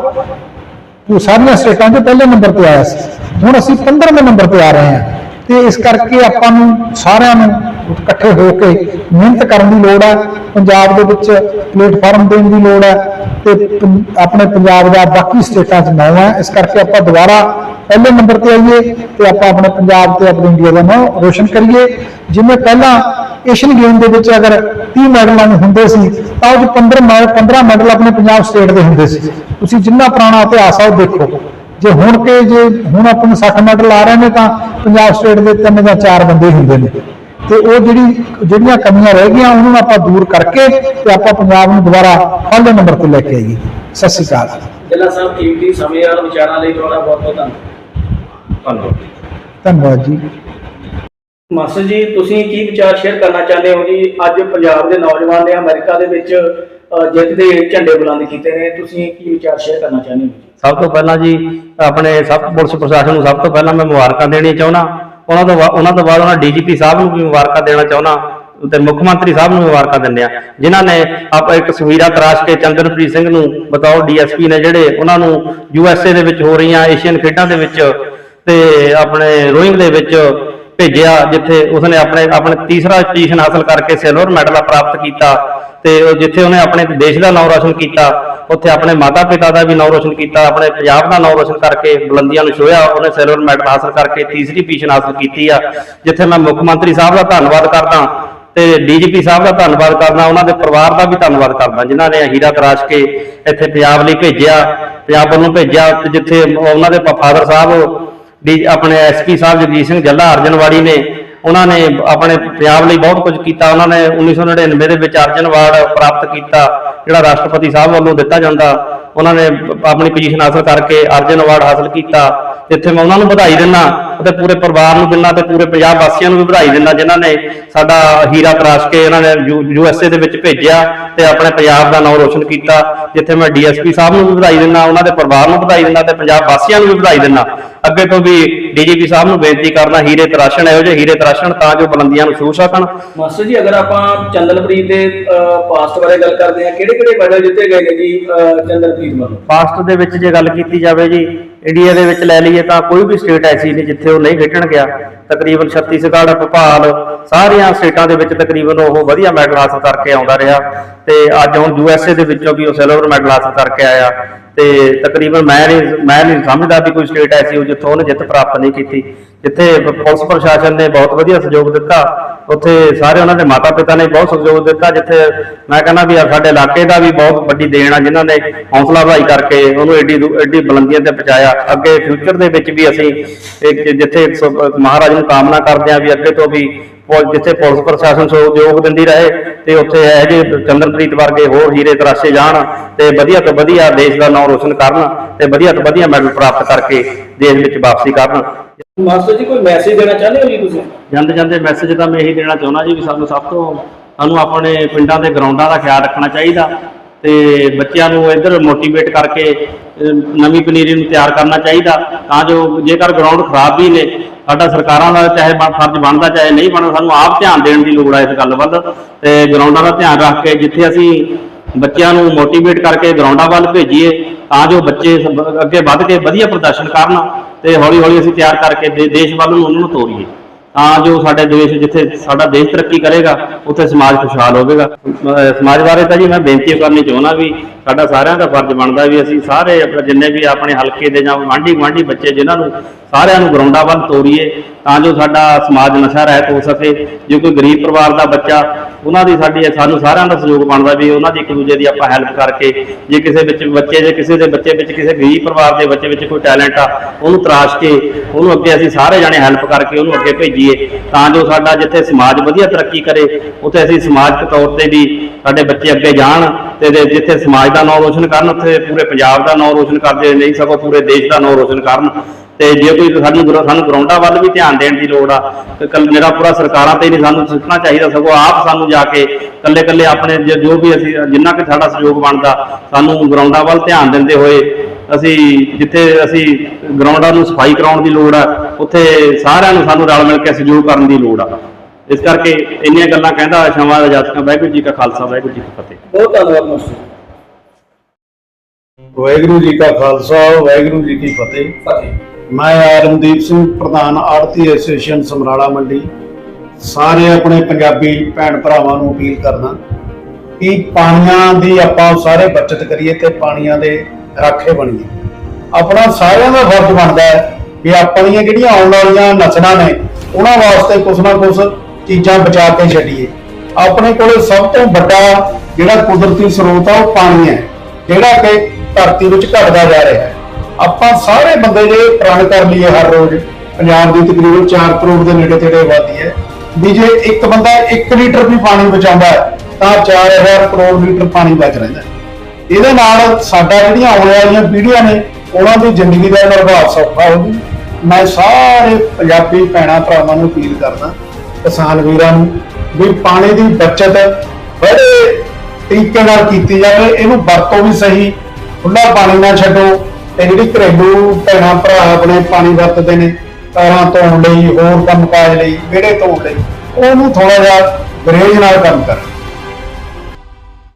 ਉਹ ਸਾਰੀਆਂ ਸਟੇਟਾਂ 'ਚ ਪਹਿਲੇ ਨੰਬਰ ਤੇ ਆਇਆ ਸੀ। ਹੁਣ ਅਸੀਂ 15ਵੇਂ ਨੰਬਰ ਤੇ ਆ ਰਹੇ ਹਾਂ। ਤੇ ਇਸ ਕਰਕੇ ਆਪਾਂ ਨੂੰ ਸਾਰਿਆਂ ਨੂੰ ਇਕੱਠੇ ਹੋ ਕੇ ਮਿਹਨਤ ਕਰਨ ਦੀ ਲੋੜ ਹੈ। ਪੰਜਾਬ ਦੇ ਵਿੱਚ ਪਲੇਟਫਾਰਮ ਦੇਣ ਦੀ ਲੋੜ ਹੈ। ਤੇ ਆਪਣੇ ਪੰਜਾਬ ਦਾ ਬਾਕੀ ਸਟੇਟਾਂ 'ਚ ਨਾਮ ਹੈ। ਇਸ ਕਰਕੇ ਆਪਾਂ ਦੁਬਾਰਾ ਪਹਿਲੇ ਨੰਬਰ ਤੇ ਆਈਏ ਤੇ ਆਪਾਂ ਆਪਣੇ ਪੰਜਾਬ ਤੇ ਆਪਣੇ ਇੰਡੀਆ ਦਾ ਨਾਮ ਰੋਸ਼ਨ ਕਰੀਏ। ਜਿਵੇਂ ਪਹਿਲਾਂ ਏਸ਼ੀਅਨ ਗੇਮ ਦੇ ਵਿੱਚ ਅਗਰ 30 ਮੈਡਲਾਂ ਹੁੰਦੇ ਸੀ, ਤਾਂ ਉਹ 'ਚ 15 ਮੈ- 15 ਮੈਡਲ ਆਪਣੇ ਪੰਜਾਬ ਸਟੇਟ ਦੇ ਹੁੰਦੇ ਸੀ। ਤੁਸੀਂ ਜਿੰਨਾ ਪੁਰਾਣਾ ਇਤਿਹਾਸ ਆ, ਉਹ ਦੇਖੋ। ਜੇ ਹੁਣ ਕੇ, ਜੇ ਹੁਣ ਆਪਾਂ ਨੂੰ 60 ਮੈਡਲ ਆ ਰਹੇ ਨੇ, ਤਾਂ ਪੰਜਾਬ ਸਟੇਟ ਦੇ ਤਿੰਨ ਜਾਂ ਚਾਰ ਬੰਦੇ ਹੁੰਦੇ ਨੇ। ਤੇ ਉਹ ਜਿਹੜੀ ਜਿਹੜੀਆਂ ਕਮੀਆਂ ਰਹਿ ਗਈਆਂ ਉਹਨਾਂ ਨੂੰ ਆਪਾਂ ਦੂਰ ਕਰਕੇ ਤੇ ਆਪਾਂ ਪੰਜਾਬ ਨੂੰ ਦੁਬਾਰਾ ਪਹਿਲੇ ਨੰਬਰ ਤੇ ਲੈ ਕੇ ਆਈਏ। ਸਤਿ ਸ਼੍ਰੀ ਅਕਾਲ। ਜੱਲਾ ਸਾਹਿਬ ਕੀਮਤੀ ਸਮੇਂ ਔਰ ਵਿਚਾਰਾਂ ਲਈ ਤੁਹਾਡਾ ਬਹੁਤ ਬਹੁਤ ਧੰਨਵਾਦ। ਧੰਨਵਾਦ ਜੀ। ਮਾਸਟਰ ਜੀ ਤੁਸੀਂ ਕੀ ਵਿਚਾਰ ਸ਼ੇਅਰ ਕਰਨਾ ਚਾਹੁੰਦੇ ਹੋ ਜੀ? ਅੱਜ ਪੰਜਾਬ ਦੇ ਨੌਜਵਾਨ ਨੇ ਅਮਰੀਕਾ ਦੇ ਵਿੱਚ ਜਿੱਤ ਦੇ ਝੰਡੇ ਬੁਲੰਦ ਕੀਤੇ ਨੇ। ਤੁਸੀਂ ਕੀ ਵਿਚਾਰ ਸ਼ੇਅਰ ਕਰਨਾ ਚਾਹੁੰਦੇ ਹੋ ਜੀ? ਸਭ ਤੋਂ ਪਹਿਲਾਂ ਜੀ ਆਪਣੇ ਸਭ ਪੁਲਿਸ ਪ੍ਰਸ਼ਾਸਨ ਨੂੰ ਸਭ ਤੋਂ ਪਹਿਲਾਂ ਮੈਂ ਮੁਬਾਰਕਾਂ ਦੇਣੀਆਂ ਚਾਹੁੰਦਾ। ਉਹਨਾਂ ਤੋਂ ਬਾ- ਉਹਨਾਂ ਤੋਂ ਬਾਅਦ ਉਹਨਾਂ ਡੀਜੀਪੀ ਸਾਹਿਬ ਨੂੰ ਵੀ ਮੁਬਾਰਕਾਂ ਦੇਣਾ ਚਾਹੁੰਦਾ ਤੇ ਮੁੱਖ ਮੰਤਰੀ ਸਾਹਿਬ ਨੂੰ ਮੁਬਾਰਕਾਂ ਦਿੰਦੇ ਆ। ਜਿਨ੍ਹਾਂ ਨੇ ਆਪਾਂ ਇੱਕ ਤਸਵੀਰਾਂ ਤਰਾਸ਼ ਕੇ ਚੰਦਰਪ੍ਰੀਤ ਸਿੰਘ ਨੂੰ ਬਤੌਰ ਡੀਐਸਪੀ ਨੇ ਜਿਹੜੇ ਉਹਨਾਂ ਨੂੰ ਯੂਐਸਏ ਦੇ ਵਿੱਚ ਹੋ ਰਹੀਆਂ ਏਸ਼ੀਅਨ ਖੇਡਾਂ ਦੇ ਵਿੱਚ ਤੇ ਆਪਣੇ ਰੋਇੰਗ ਦੇ ਵਿੱਚ ਭੇਜਿਆ, ਜਿੱਥੇ ਉਸਨੇ ਆਪਣੇ ਆਪਣੇ ਤੀਸਰਾ ਪੋਜੀਸ਼ਨ ਹਾਸਲ ਕਰਕੇ ਸਿਲਵਰ ਮੈਡਲ ਪ੍ਰਾਪਤ ਕੀਤਾ। ਤੇ ਉਹ ਜਿੱਥੇ ਉਹਨੇ ਆਪਣੇ ਦੇਸ਼ ਦਾ ਨਾਮ ਰੋਸ਼ਨ ਕੀਤਾ, ਉੱਥੇ ਆਪਣੇ ਮਾਤਾ ਪਿਤਾ ਦਾ ਵੀ ਨਾਮ ਰੋਸ਼ਨ ਕੀਤਾ, ਆਪਣੇ ਪੰਜਾਬ ਦਾ ਨਾਮ ਰੋਸ਼ਨ ਕਰਕੇ ਬੁਲੰਦੀਆਂ ਨੂੰ ਛੋਇਆ ਉਹਨੇ ਸਿਲਵਰ ਮੈਡਲ ਹਾਸਲ ਕਰਕੇ ਤੀਸਰੀ ਪੋਜੀਸ਼ਨ ਹਾਸਲ ਕੀਤੀ ਆ, ਜਿੱਥੇ ਮੈਂ ਮੁੱਖ ਮੰਤਰੀ ਸਾਹਿਬ ਦਾ ਧੰਨਵਾਦ ਕਰਦਾ ਤੇ ਡੀਜੀਪੀ ਸਾਹਿਬ ਦਾ ਧੰਨਵਾਦ ਕਰਦਾ, ਉਹਨਾਂ ਦੇ ਪਰਿਵਾਰ ਦਾ ਵੀ ਧੰਨਵਾਦ ਕਰਦਾ, ਜਿਨ੍ਹਾਂ ਨੇ ਹੀਰਾ ਤਰਾਸ਼ ਕੇ ਇੱਥੇ ਪੰਜਾਬ ਲਈ ਭੇਜਿਆ, ਪੰਜਾਬ ਵੱਲੋਂ ਭੇਜਿਆ ਤੇ ਜਿੱਥੇ ਉਹਨਾਂ ਦੇ ਫਾਦਰ ਸਾਹਿਬ, ਡੀ, ਆਪਣੇ ਐਸਪੀ ਸਾਹਿਬ ਜਗਜੀਤ ਸਿੰਘ ਜੱਲਾ ਅਰਜਨਵਾੜੀ ਨੇ ਉਹਨਾਂ ਨੇ ਆਪਣੇ ਪੰਜਾਬ ਲਈ ਬਹੁਤ ਕੁਝ ਕੀਤਾ। ਉਹਨਾਂ ਨੇ 1999 ਦੇ ਵਿੱਚ ਅਰਜਨ ਅਵਾਰਡ ਪ੍ਰਾਪਤ ਕੀਤਾ, ਜਿਹੜਾ ਰਾਸ਼ਟਰਪਤੀ ਸਾਹਿਬ ਵੱਲੋਂ ਦਿੱਤਾ ਜਾਂਦਾ। ਉਹਨਾਂ ਨੇ ਆਪਣੀ ਪੋਜੀਸ਼ਨ ਹਾਸਲ ਕਰਕੇ ਅਰਜਨ ਅਵਾਰਡ ਹਾਸਲ ਕੀਤਾ। ਜਿੱਥੇ ਮੈਂ ਉਹਨਾਂ ਨੂੰ ਵਧਾਈ ਦਿੰਦਾ ਅਤੇ ਪੂਰੇ ਪਰਿਵਾਰ ਨੂੰ ਦਿੰਦਾ ਤੇ ਪੂਰੇ ਪੰਜਾਬ ਵਾਸੀਆਂ ਨੂੰ ਵੀ ਵਧਾਈ ਦਿੰਦਾ ਜਿਨ੍ਹਾਂ ਨੇ ਸਾਡਾ ਹੀਰਾ ਤਰਾਸ਼ ਕੇ ਇਹਨਾਂ ਨੇ ਯੂ ਐਸ ਏ ਦੇ ਵਿੱਚ ਭੇਜਿਆ ਤੇ ਆਪਣੇ ਪੰਜਾਬ ਦਾ ਨਾਮ ਰੋਸ਼ਨ ਕੀਤਾ। ਜਿੱਥੇ ਮੈਂ ਡੀਐਸਪੀ ਸਾਹਿਬ ਨੂੰ ਵੀ ਵਧਾਈ ਦਿੰਦਾ ਉਹਨਾਂ ਦੇ ਪਰਿਵਾਰ ਨੂੰ ਵਧਾਈ ਦਿੰਦਾ ਤੇ ਪੰਜਾਬ ਵਾਸੀਆਂ ਨੂੰ ਵੀ ਵਧਾਈ ਦਿੰਦਾ ਅੱਗੇ ਤੋਂ ਵੀ ਡੀਜੀਪੀ ਸਾਹਿਬ ਨੂੰ ਬੇਨਤੀ ਕਰਦਾ ਹੀਰੇ ਤਰਾਸ਼ਣ ਇਹੋ ਜਿਹੇ ਹੀਰੇ ਤਰਾਸ਼ਣ ਤਾਂ ਜੋ ਬੁਲੰਦੀਆਂ ਨੂੰ ਛੂਹ ਸਕਣ। ਮਾਸਟਰ ਜੀ ਅਗਰ ਆਪਾਂ ਚੰਦਨਪ੍ਰੀਤ ਦੇ ਪਾਸਟ ਬਾਰੇ ਗੱਲ ਕਰਦੇ ਹਾਂ ਕਿਹੜੇ ਕਿਹੜੇ ਮੈਡਲ ਜਿੱਤੇ ਗਏ ਨੇ ਜੀ ਚੰਦਨਪ੍ਰੀਤ ਵੱਲੋਂ? ਪਾਸਟ ਦੇ ਵਿੱਚ ਜੇ ਗੱਲ ਕੀਤੀ ਜਾਵੇ ਜੀ ਇੰਡੀਆ ਦੇ ਵਿੱਚ ਲੈ ਲਈਏ ਤਾਂ ਕੋਈ ਵੀ ਸਟੇਟ ਐਸੀ ਨਹੀਂ ਜਿੱਥੇ ਉਹ ਨਹੀਂ ਖੇਡਣ ਗਿਆ। ਤਕਰੀਬਨ ਛੱਤੀਸਗੜ੍ਹ, ਭੋਪਾਲ, ਸਾਰੀਆਂ ਸਟੇਟਾਂ ਦੇ ਵਿੱਚ ਤਕਰੀਬਨ ਉਹ ਵਧੀਆ ਮੈਡਲ ਹਾਸਲ ਕਰਕੇ ਆਉਂਦਾ ਰਿਹਾ। ਤੇ ਅੱਜ ਹੁਣ ਯੂਐਸਏ ਦੇ ਵਿੱਚੋਂ ਵੀ ਉਹ ਸਿਲਵਰ ਮੈਡਲ ਹਾਸਲ ਕਰਕੇ ਆਇਆ। ਤੇ ਤਕਰੀਬਨ ਮੈਂ ਨਹੀਂ ਮੈਂ ਨਹੀਂ ਸਮਝਦਾ ਵੀ ਕੋਈ ਸਟੇਟ ਐਸੀ ਹੋ ਜਿੱਥੋਂ ਉਹਨੇ ਜਿੱਤ ਪ੍ਰਾਪਤ ਨਹੀਂ ਕੀਤੀ। ਜਿੱਥੇ ਪੁਲਿਸ ਪ੍ਰਸ਼ਾਸਨ ਨੇ ਬਹੁਤ ਵਧੀਆ ਸਹਿਯੋਗ ਦਿੱਤਾ, ਉੱਥੇ ਸਾਰੇ ਉਹਨਾਂ ਦੇ ਮਾਤਾ ਪਿਤਾ ਨੇ ਬਹੁਤ ਸਹਿਯੋਗ ਦਿੱਤਾ, ਜਿੱਥੇ ਮੈਂ ਕਹਿੰਦਾ ਵੀ ਸਾਡੇ ਇਲਾਕੇ ਦਾ ਵੀ ਬਹੁਤ ਵੱਡੀ ਦੇਣ ਆ, ਜਿਨ੍ਹਾਂ ਨੇ ਹੌਸਲਾ ਅਫਜ਼ਾਈ ਕਰਕੇ ਉਹਨੂੰ ਐਡੀ ਦੂ- ਐਡੀ ਬੁਲੰਦੀਆਂ ਤੇ ਪਹੁੰਚਾਇਆ। ਅੱਗੇ ਫਿਊਚਰ ਦੇ ਵਿੱਚ ਵੀ ਅਸੀਂ ਇੱਕ ਜਿੱਥੇ ਸ- ਮਹਾਰਾਜ ਨੂੰ ਕਾਮਨਾ ਕਰਦੇ ਆ ਵੀ ਅੱਗੇ ਤੋਂ ਵੀ ਪੁਲ- ਜਿੱਥੇ ਪੁਲਿਸ ਪ੍ਰਸ਼ਾਸਨ ਸਹਿਯੋਗ ਦਿੰਦੀ ਰਹੇ ਤੇ ਉੱਥੇ ਇਹ ਜਿਹੇ ਚੰਦਰਪ੍ਰੀਤ ਵਰਗੇ ਹੋਰ ਹੀਰੇ ਤਰਾਸ਼ੇ ਜਾਣ ਤੇ ਵਧੀਆ ਤੋਂ ਵਧੀਆ ਦੇਸ਼ ਦਾ ਨਾਮ ਰੋਸ਼ਨ ਕਰਨ ਤੇ ਵਧੀਆ ਤੋਂ ਵਧੀਆ ਮੈਡਲ ਪ੍ਰਾਪਤ ਕਰਕੇ ਦੇਸ਼ ਵਿੱਚ ਵਾਪਸੀ ਕਰਨ। ਮਾਸਟਰ ਜੀ, ਕੋਈ ਮੈਸੇਜ ਦੇਣਾ ਚਾਹੁੰਦੇ ਹੋ ਜੀ ਤੁਸੀਂ? ਜਾਂਦੇ ਜਾਂਦੇ ਮੈਸੇਜ ਤਾਂ ਮੈਂ ਇਹੀ ਦੇਣਾ ਚਾਹੁੰਦਾ ਜੀ ਵੀ ਸਾਨੂੰ ਸਭ ਤੋਂ ਸਾਨੂੰ ਆਪਣੇ ਪਿੰਡਾਂ ਦੇ ਗਰਾਊਂਡਾਂ ਦਾ ਖਿਆਲ ਰੱਖਣਾ ਚਾਹੀਦਾ ਤੇ ਬੱਚਿਆਂ ਨੂੰ ਇੱਧਰ ਮੋਟੀਵੇਟ ਕਰਕੇ ਨਵੀਂ ਪਨੀਰੀ ਨੂੰ ਤਿਆਰ ਕਰਨਾ ਚਾਹੀਦਾ ਤਾਂ ਜੋ ਜੇਕਰ ਗਰਾਊਂਡ ਖਰਾਬ ਵੀ ਨੇ, ਸਾਡਾ ਸਰਕਾਰਾਂ ਦਾ ਚਾਹੇ ਫਰਜ਼ ਬਣਦਾ, ਚਾਹੇ ਨਹੀਂ ਬਣਦਾ, ਸਾਨੂੰ ਆਪ ਧਿਆਨ ਦੇਣ ਦੀ ਲੋੜ ਹੈ ਇਸ ਗੱਲ ਵੱਲ ਤੇ ਗਰਾਊਂਡਾਂ ਦਾ ਧਿਆਨ ਰੱਖ ਕੇ ਜਿੱਥੇ ਅਸੀਂ ਬੱਚਿਆਂ ਨੂੰ ਮੋਟੀਵੇਟ ਕਰਕੇ ਗਰਾਊਂਡਾਂ ਵੱਲ ਭੇਜੀਏ ਤਾਂ ਜੋ ਬੱਚੇ ਅੱਗੇ ਵੱਧ ਕੇ ਵਧੀਆ ਪ੍ਰਦਰਸ਼ਨ ਕਰਨ। ਤੇ ਹੌਲੀ ਹੌਲੀ ਅਸੀਂ ਤਿਆਰ ਕਰਕੇ ਦੇ- ਦੇਸ਼ ਵੱਲ ਨੂੰ ਉਹਨਾਂ ਨੂੰ ਤੋਰੀਏ। ਤਾਂ ਜੋ ਸਾਡੇ ਦੇਸ਼ ਜਿੱਥੇ ਸਾਡਾ ਦੇਸ਼ ਤਰੱਕੀ ਕਰੇਗਾ, ਉੱਥੇ ਸਮਾਜ ਖੁਸ਼ਹਾਲ ਹੋਵੇਗਾ। ਸਮਾਜ ਬਾਰੇ ਤਾਂ ਜੀ ਮੈਂ ਬੇਨਤੀ ਕਰਨੀ ਚਾਹੁੰਦਾ ਵੀ ਸਾਡਾ ਸਾਰਿਆਂ ਦਾ ਫਰਜ਼ ਬਣਦਾ ਵੀ ਅਸੀਂ ਸਾਰੇ ਆਪਣੇ ਜਿੰਨੇ ਵੀ ਆਪਣੇ ਹਲਕੇ ਦੇ ਜਾਂ ਵਾਂਢੀ ਗੁਆਂਢੀ ਬੱਚੇ ਜਿਨ੍ਹਾਂ ਨੂੰ ਸਾਰਿਆਂ ਨੂੰ ਗਰਾਊਂਡਾਂ ਵੱਲ ਤੋਰੀਏ, ਤਾਂ ਜੋ ਸਾਡਾ ਸਮਾਜ ਨਸ਼ਾ ਰਹਿਤ ਹੋ ਸਕੇ। ਜੇ ਕੋਈ ਗਰੀਬ ਪਰਿਵਾਰ ਦਾ ਬੱਚਾ ਉਹਨਾਂ ਦੀ ਸਾਡੀ ਸਾਨੂੰ ਸਾਰਿਆਂ ਦਾ ਸਹਿਯੋਗ ਬਣਦਾ ਵੀ ਉਹਨਾਂ ਦੀ ਇੱਕ ਦੂਜੇ ਦੀ ਆਪਾਂ ਹੈਲਪ ਕਰਕੇ ਜੇ ਕਿਸੇ ਵਿੱਚ ਬੱਚੇ, ਜੇ ਕਿਸੇ ਦੇ ਬੱਚੇ ਵਿੱਚ ਕਿਸੇ ਗਰੀਬ ਪਰਿਵਾਰ ਦੇ ਬੱਚੇ ਵਿੱਚ ਕੋਈ ਟੈਲੈਂਟ ਆ, ਉਹਨੂੰ ਤਰਾਸ਼ ਕੇ, ਉਹਨੂੰ ਅੱਗੇ ਅਸੀਂ ਸਾਰੇ ਜਾਣੇ ਹੈਲਪ ਕਰਕੇ ਉਹਨੂੰ ਅੱਗੇ ਭੇਜੀਏ, ਤਾਂ ਜੋ ਸਾਡਾ ਜਿੱਥੇ ਸਮਾਜ ਵਧੀਆ ਤਰੱਕੀ ਕਰੇ, ਉੱਥੇ ਅਸੀਂ ਸਮਾਜਿਕ ਤੌਰ ਤੇ ਵੀ ਸਾਡੇ ਬੱਚੇ ਅੱਗੇ ਜਾਣ ਤੇ ਜਿੱਥੇ ਸਮਾਜ ਦਾ ਨਾਮ ਰੋਸ਼ਨ ਕਰਨ, ਉੱਥੇ ਪੂਰੇ ਪੰਜਾਬ ਦਾ ਨਾਮ ਰੋਸ਼ਨ ਕਰਦੇ, ਨਹੀਂ ਸਗੋਂ ਪੂਰੇ ਦੇਸ਼ ਦਾ ਨਾਮ ਰੋਸ਼ਨ ਕਰਨ। ਤੇ ਜੇ ਕੋਈ ਸਾਨੂੰ ਗਰਾ- ਸਾਨੂੰ ਗਰਾਊਂਡਾਂ ਵੱਲ ਵੀ ਧਿਆਨ ਦੇਣ ਦੀ ਲੋੜ ਆ ਤੇ ਕੱਲ ਮੇਰਾ ਪੂਰਾ ਸਰਕਾਰਾਂ ਤੇ ਨਹੀਂ ਸਾਨੂੰ ਸਿੱਖਣਾ ਚਾਹੀਦਾ ਸਗੋਂ ਆਪ ਸਾਨੂੰ ਜਾ ਕੇ ਕੱਲੇ ਕੱਲੇ ਆਪਣੇ ਜ- ਵੀ ਅਸੀਂ ਜਿੰਨਾ ਕਿ ਸਾਡਾ ਸਹਿਯੋਗ ਬਣਦਾ ਸਾਨੂੰ ਗਰਾਊਂਡਾਂ ਵੱਲ ਧਿਆਨ ਦਿੰਦੇ ਹੋਏ ਅਸੀਂ ਜਿੱਥੇ ਅਸੀਂ ਗਰਾਊਂਡਾਂ ਨੂੰ ਸਫ਼ਾਈ ਕਰਾਉਣ ਦੀ ਲੋੜ ਆ ਉੱਥੇ ਸਾਰਿਆਂ ਨੂੰ ਸਾਨੂੰ ਰਲ ਮਿਲ ਕੇ ਸਹਿਯੋਗ ਕਰਨ ਦੀ ਲੋੜ ਆ। ਇਸ ਕਰਕੇ ਇੰਨੀਆਂ ਗੱਲਾਂ ਕਹਿੰਦਾ ਸ਼ਾਮਾਂ ਦਾ ਜਾਤਕਾਂ ਵਾਹਿਗੁਰੂ ਜੀ ਕਾ ਖਾਲਸਾ ਵਾਹਿਗੁਰੂ ਜੀ ਕੀ ਫਤਿਹ। ਬਹੁਤ ਧੰਨਵਾਦ ਮਾਸਟਰ ਵਾਹਿਗੁਰੂ ਜੀ ਕਾ ਖਾਲਸਾ ਵਾਹਿਗੁਰੂ ਜੀ ਕੀ ਫਤਿਹ। ਫਤਿਹ। ਮੈਂ ਆਰਮਦੀਪ ਸਿੰਘ, ਪ੍ਰਧਾਨ ਆੜਤੀ ਐਸੋਸੀਏਸ਼ਨ ਸਮਰਾਲਾ ਮੰਡੀ। ਸਾਰੇ ਆਪਣੇ ਪੰਜਾਬੀ ਭੈਣ ਭਰਾਵਾਂ ਨੂੰ ਅਪੀਲ ਕਰਦਾ ਕਿ ਪਾਣੀਆਂ ਦੀ ਆਪਾਂ ਸਾਰੇ ਬਚਤ ਕਰੀਏ ਤੇ ਪਾਣੀਆਂ ਦੇ ਰਾਖੇ ਬਣੀਏ। ਆਪਣਾ ਸਾਰਿਆਂ ਦਾ ਫਰਜ਼ ਬਣਦਾ ਹੈ ਕਿ ਆਪਣੀਆਂ ਜਿਹੜੀਆਂ ਆਉਣ ਵਾਲੀਆਂ ਨਸਲਾਂ ਨੇ, ਉਹਨਾਂ ਵਾਸਤੇ ਕੁਛ ਨਾ ਕੁਛ ਚੀਜ਼ਾਂ ਬਚਾ ਕੇ ਛੱਡੀਏ। ਆਪਣੇ ਕੋਲ ਸਭ ਤੋਂ ਵੱਡਾ ਜਿਹੜਾ ਕੁਦਰਤੀ ਸਰੋਤ ਆ, ਉਹ ਪਾਣੀ ਹੈ, ਜਿਹੜਾ ਕਿ ਧਰਤੀ ਵਿੱਚ ਘਟਦਾ ਜਾ ਰਿਹਾ ਹੈ। ਆਪਾਂ ਸਾਰੇ ਬੰਦੇ ਜੇ ਪ੍ਰਣ ਕਰ ਲਈਏ ਹਰ ਰੋਜ਼। ਪੰਜਾਬ ਦੀ ਤਕਰੀਬਨ 4 ਕਰੋੜ ਦੇ ਨੇੜੇ ਤੇੜੇ ਆਬਾਦੀ ਹੈ। ਵੀ ਜੇ ਇੱਕ ਬੰਦਾ 1 ਲੀਟਰ ਵੀ ਪਾਣੀ ਬਚਾਉਂਦਾ ਹੈ, ਤਾਂ 4000 ਕਰੋੜ ਲੀਟਰ ਪਾਣੀ ਬਚ ਰਹਿੰਦਾ ਇਹਦੇ ਨਾਲ ਸਾਡਾ ਜਿਹੜੀਆਂ ਆਉਣ ਵਾਲੀਆਂ ਪੀੜ੍ਹੀਆਂ ਨੇ, ਉਹਨਾਂ ਦੀ ਜ਼ਿੰਦਗੀ ਦਾ ਨਿਰਵਾਹ ਸੌਖਾ ਹੋ ਮੈਂ ਸਾਰੇ ਪੰਜਾਬੀ ਭੈਣਾਂ ਭਰਾਵਾਂ ਨੂੰ ਅਪੀਲ ਕਰਦਾ, ਕਿਸਾਨ ਵੀਰਾਂ ਨੂੰ, ਵੀ ਪਾਣੀ ਦੀ ਬਚਤ ਬੜੇ ਤਰੀਕੇ ਨਾਲ ਕੀਤੀ ਜਾਵੇ। ਇਹਨੂੰ ਵਰਤੋਂ ਵੀ ਸਹੀ ਖੁੱਲਾ ਪਾਣੀ ਨਾ ਛੱਡੋ। ਤੇ ਜਿਹੜੀ ਘਰੇਲੂ ਭੈਣਾਂ ਭਰਾ ਆਪਣੇ ਪਾਣੀ ਵਰਤਦੇ ਨੇ ਕਾਰਾਂ ਧੋਣ ਲਈ, ਹੋਰ ਕੰਮਕਾਜ ਲਈ, ਵਿਹੜੇ ਧੋਣ ਲਈ, ਉਹਨੂੰ ਥੋੜਾ ਜਿਹਾ ਗਰੇਜ ਨਾਲ ਕੰਮ ਕਰਨ।